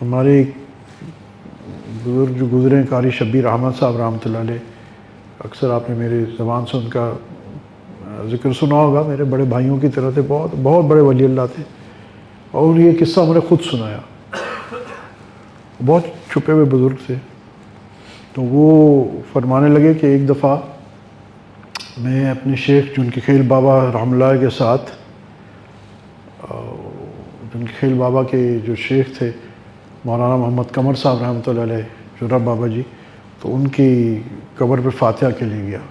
हमारे बुज़ुर्ग जो गुजरे कारी शब्बीर अहमद साहब रहमत अक्सर आपने मेरे ज़बान से उनका ज़िक्र सुना होगा, मेरे बड़े भाइयों की तरह थे, बहुत बहुत बड़े वली अल्लाह थे, और ये किस्सा मैंने खुद सुनाया। बहुत छुपे हुए बुज़ुर्ग थे तो वो फरमाने लगे कि एक दफ़ा मैं अपने शेख जिनके खेल बाबा रहमल्ला के साथ जुनकी खेल बाबा के जो शेख थे मौलाना मोहम्मद कमर साहब रहमत जुरब बाबा जी तो उनकी कबर पर फातिहा के लिए गया।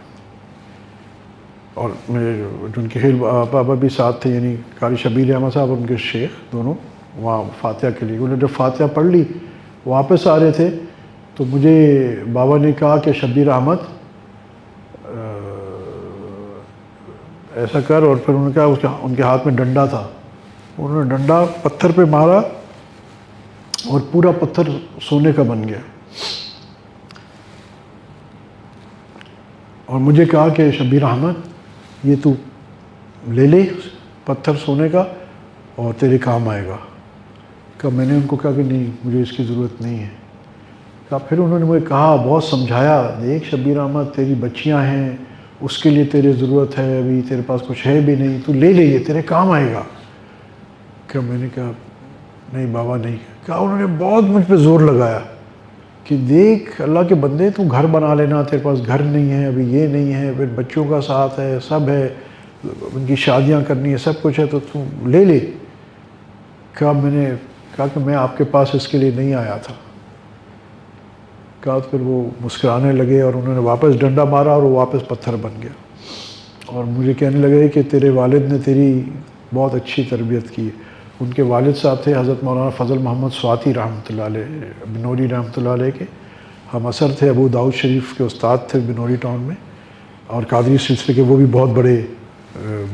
और मेरे जुनकी खेल बाबा भी साथ थे, यानी कारी शबीर अहमद साहब और उनके शेख दोनों, वहाँ फातिहा के लिए उन्होंने जब फातिहा पढ़ ली, वापस आ रहे थे तो मुझे बाबा ने कहा कि शबीर अहमद ऐसा कर, और फिर उन्होंने कहा उसके, उनके हाथ में डंडा था। उन्होंने डंडा पत्थर पे मारा और पूरा पत्थर सोने का बन गया। और मुझे कहा कि शबीर अहमद, ये तू ले ले पत्थर सोने का और तेरे काम आएगा। कहा, मैंने उनको कहा कि नहीं, मुझे इसकी ज़रूरत नहीं है। कहा, फिर उन्होंने मुझे कहा, बहुत समझाया, देख शबीर अहमद, तेरी बच्चियाँ हैं, उसके लिए तेरे ज़रूरत है, अभी तेरे पास कुछ है भी नहीं, तू ले ले, ये तेरे काम आएगा। क्या मैंने कहा, नहीं बाबा, नहीं कहा उन्होंने बहुत मुझ पर ज़ोर लगाया कि देख, अल्लाह के बंदे, तू घर बना लेना, तेरे पास घर नहीं है, अभी ये नहीं है, फिर बच्चों का साथ है, सब है, उनकी शादियाँ करनी है, सब कुछ है तो तू ले ले। कहा मैंने कहा कि मैं आपके पास इसके लिए नहीं आया था? कहा तो फिर वो मुस्कुराने लगे और उन्होंने वापस डंडा मारा और वो वापस पत्थर बन गया। और मुझे कहने लगे कि तेरे वालिद ने तेरी बहुत अच्छी तरबियत की उनके वालिद साहब थे, हज़रत मौलाना फ़ज़ल मोहम्मद स्वाति रहमत बिनौरी रहमत के। हम असर थे अबू दाऊद शरीफ के उस्ताद थे बिनोरी टाउन में, और कादरी सिलसिले के वो भी बहुत बड़े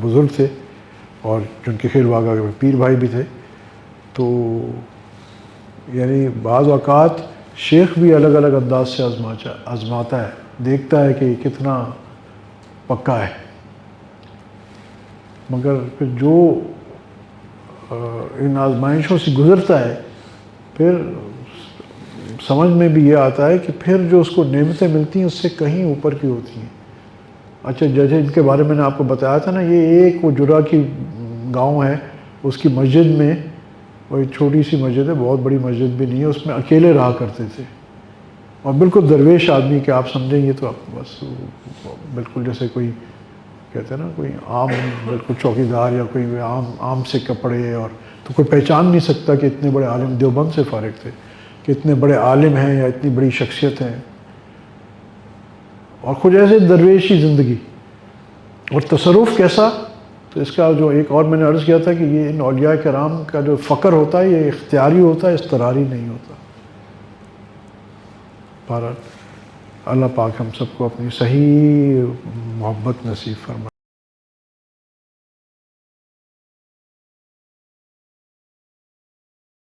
बुज़ुर्ग थे, और जिनके खेल वागा के पीर भाई भी थे। तो यानी बाज़ अवकात शेख भी अलग अलग अंदाज से आजमाचा, आजमाता है, देखता है कि कितना पक्का है। मगर जो इन आजमाइशों से गुज़रता है, फिर समझ में भी ये आता है कि फिर जो उसको नेमतें मिलती हैं, उससे कहीं ऊपर की होती हैं। अच्छा जैसे इनके बारे में मैंने आपको बताया था ना, ये एक वो जुरा की गाँव है, उसकी मस्जिद में वो एक छोटी सी मस्जिद है, बहुत बड़ी मस्जिद भी नहीं है, उसमें अकेले रहा करते थे। और बिल्कुल दरवेश आदमी के आप समझेंगे तो आप बस, बिल्कुल जैसे कोई कहते हैं ना, कोई आम, बिल्कुल चौकीदार या कोई आम आम से कपड़े और तो कोई पहचान नहीं सकता कि इतने बड़े आलिम, देवबंद से फारिग थे, कि इतने बड़े आलिम हैं या इतनी बड़ी शख्सियत हैं। और खुद ऐसे दरवेशी ज़िंदगी। और तसरुफ़ कैसा? तो इसका जो एक और मैंने अर्ज़ किया था कि ये इन अलिया कराम का जो फ़क्र होता है, ये इख्तियारी होता है इसतरारी नहीं होता। भारत अल्लाह पाक हम सबको अपनी सही मोहब्बत नसीब फरमा